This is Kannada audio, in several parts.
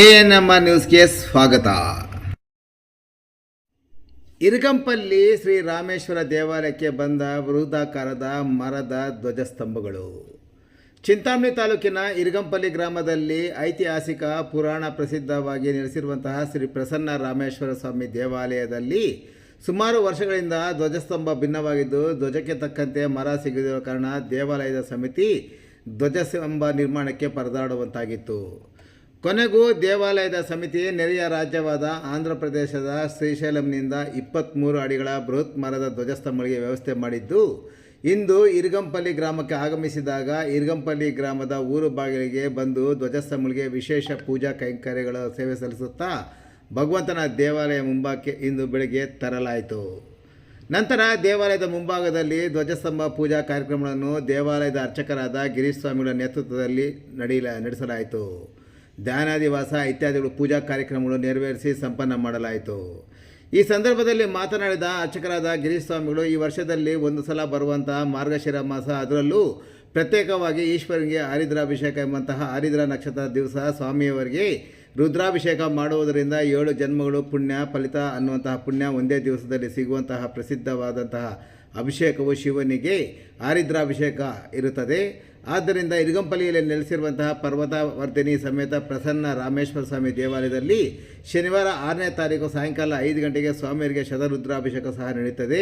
ಎ ಎನ್ ಎಂ ಆರ್ ನ್ಯೂಸ್ಗೆ ಸ್ವಾಗತ. ಇರಗಂಪಲ್ಲಿ ಶ್ರೀ ರಾಮೇಶ್ವರ ದೇವಾಲಯಕ್ಕೆ ಬಂದ ವೃದ್ಧಾಕಾರದ ಮರದ ಧ್ವಜಸ್ತಂಭಗಳು. ಚಿಂತಾಮಣಿ ತಾಲೂಕಿನ ಇರಗಂಪಲ್ಲಿ ಗ್ರಾಮದಲ್ಲಿ ಐತಿಹಾಸಿಕ ಪುರಾಣ ಪ್ರಸಿದ್ಧವಾಗಿ ನೆಲೆಸಿರುವಂತಹ ಶ್ರೀ ಪ್ರಸನ್ನ ರಾಮೇಶ್ವರ ಸ್ವಾಮಿ ದೇವಾಲಯದಲ್ಲಿ ಸುಮಾರು ವರ್ಷಗಳಿಂದ ಧ್ವಜಸ್ತಂಭ ಭಿನ್ನವಾಗಿದ್ದು, ಧ್ವಜಕ್ಕೆ ತಕ್ಕಂತೆ ಮರ ಸಿಗದಿರುವ ಕಾರಣ ದೇವಾಲಯದ ಸಮಿತಿ ಧ್ವಜಸ್ತಂಭ ನಿರ್ಮಾಣಕ್ಕೆ ಪರದಾಡುವಂತಾಗಿತ್ತು. ಕೊನೆಗೂ ದೇವಾಲಯದ ಸಮಿತಿ ನೆರೆಯ ರಾಜ್ಯವಾದ ಆಂಧ್ರ ಪ್ರದೇಶದ ಶ್ರೀಶೈಲಂನಿಂದ ಇಪ್ಪತ್ತ್ಮೂರು ಅಡಿಗಳ ಬೃಹತ್ ಮರದ ಧ್ವಜಸ್ತಂಭಗಳಿಗೆ ವ್ಯವಸ್ಥೆ ಮಾಡಿದ್ದು, ಇಂದು ಇರ್ಗಂಪಲ್ಲಿ ಗ್ರಾಮಕ್ಕೆ ಆಗಮಿಸಿದಾಗ ಇರ್ಗಂಪಲ್ಲಿ ಗ್ರಾಮದ ಊರು ಬಾಗಿಲಿಗೆ ಬಂದು ಧ್ವಜಸ್ತಂಭಗಳಿಗೆ ವಿಶೇಷ ಪೂಜಾ ಕೈಂಕರ್ಯಗಳ ಸೇವೆ ಸಲ್ಲಿಸುತ್ತಾ ಭಗವಂತನ ದೇವಾಲಯ ಮುಂಭಾಗಕ್ಕೆ ಇಂದು ಬೆಳಗ್ಗೆ ತರಲಾಯಿತು ನಂತರ ದೇವಾಲಯದ ಮುಂಭಾಗದಲ್ಲಿ ಧ್ವಜಸ್ತಂಭ ಪೂಜಾ ಕಾರ್ಯಕ್ರಮಗಳನ್ನು ದೇವಾಲಯದ ಅರ್ಚಕರಾದ ಗಿರೀಶ್ ಸ್ವಾಮಿಗಳ ನೇತೃತ್ವದಲ್ಲಿ ನಡೆಯಲ ನಡೆಸಲಾಯಿತು. ಧ್ಯಾನಾದಿವಾಸ ಇತ್ಯಾದಿಗಳು ಪೂಜಾ ಕಾರ್ಯಕ್ರಮಗಳು ನೆರವೇರಿಸಿ ಸಂಪನ್ನ ಮಾಡಲಾಯಿತು. ಈ ಸಂದರ್ಭದಲ್ಲಿ ಮಾತನಾಡಿದ ಅರ್ಚಕರಾದ ಗಿರೀಶ್ ಸ್ವಾಮಿಗಳು ಈ ವರ್ಷದಲ್ಲಿ ಒಂದು ಸಲ ಬರುವಂತಹ ಮಾರ್ಗಶಿರ ಮಾಸ ಅದರಲ್ಲೂ ಪ್ರತ್ಯೇಕವಾಗಿ ಈಶ್ವರನಿಗೆ ಆರಿದ್ರಾಭಿಷೇಕ ಎಂಬಂತಹ ಆರಿದ್ರ ನಕ್ಷತ್ರ ದಿವಸ ಸ್ವಾಮಿಯವರಿಗೆ ರುದ್ರಾಭಿಷೇಕ ಮಾಡುವುದರಿಂದ ಏಳು ಜನ್ಮಗಳು ಪುಣ್ಯ ಫಲಿತ ಅನ್ನುವಂತಹ ಪುಣ್ಯ ಒಂದೇ ದಿವಸದಲ್ಲಿ ಸಿಗುವಂತಹ ಪ್ರಸಿದ್ಧವಾದಂತಹ ಅಭಿಷೇಕವು ಶಿವನಿಗೆ ಆರಿದ್ರಾಭಿಷೇಕ ಇರುತ್ತದೆ. ಆದ್ದರಿಂದ ಇರುಗಂಪಲ್ಲಿಯಲ್ಲಿ ನೆಲೆಸಿರುವಂತಹ ಪರ್ವತವರ್ಧಿನಿ ಸಮೇತ ಪ್ರಸನ್ನ ರಾಮೇಶ್ವರ ಸ್ವಾಮಿ ದೇವಾಲಯದಲ್ಲಿ ಶನಿವಾರ ಆರನೇ ತಾರೀಕು ಸಾಯಂಕಾಲ ಐದು ಗಂಟೆಗೆ ಸ್ವಾಮಿಯರಿಗೆ ಶತರುದ್ರಾಭಿಷೇಕ ಸಹ ನಡೆಯುತ್ತದೆ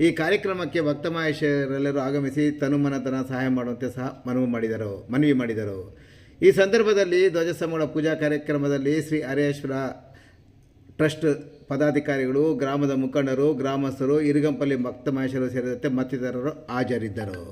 ಈ ಕಾರ್ಯಕ್ರಮಕ್ಕೆ ಭಕ್ತ ಮಹೇಶ್ವರೆಲ್ಲರೂ ಆಗಮಿಸಿ ತನುಮನತನ ಸಹಾಯ ಮಾಡುವಂತೆ ಸಹ ಮನವಿ ಮಾಡಿದರು ಮನವಿ ಮಾಡಿದರು. ಈ ಸಂದರ್ಭದಲ್ಲಿ ಧ್ವಜಸ್ತಂಭಗಳ ಪೂಜಾ ಕಾರ್ಯಕ್ರಮದಲ್ಲಿ ಶ್ರೀ ಹರೇಶ್ವರ ಟ್ರಸ್ಟ್ ಪದಾಧಿಕಾರಿಗಳು, ಗ್ರಾಮದ ಮುಖಂಡರು, ಗ್ರಾಮಸ್ಥರು, ಇರುಗಂಪಲ್ಲಿ ಭಕ್ತ ಸೇರಿದಂತೆ ಮತ್ತಿತರರು ಹಾಜರಿದ್ದರು.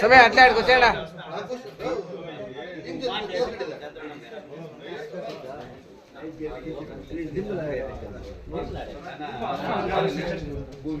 ಸಮಯ ಅಟ್ಲೇ ಅಂತ ಗೊತ್ತೇಳ? ಓಂ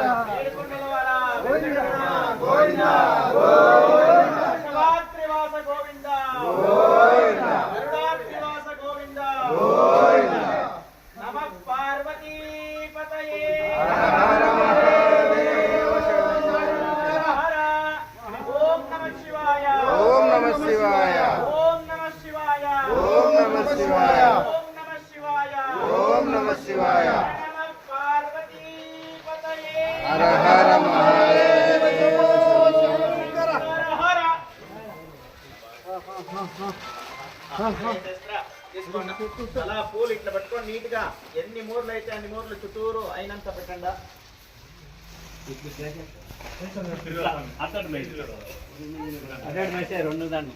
అలా పూలు ఇట్లా పెట్టుకో నీట్గా ఎన్ని మూర్లు అయితే అన్ని మూర్లు చుట్టూరు అయినంత పెట్టండా రెండు దాన్ని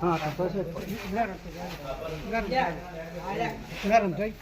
હા રસ્તો છે ગરમ થઈ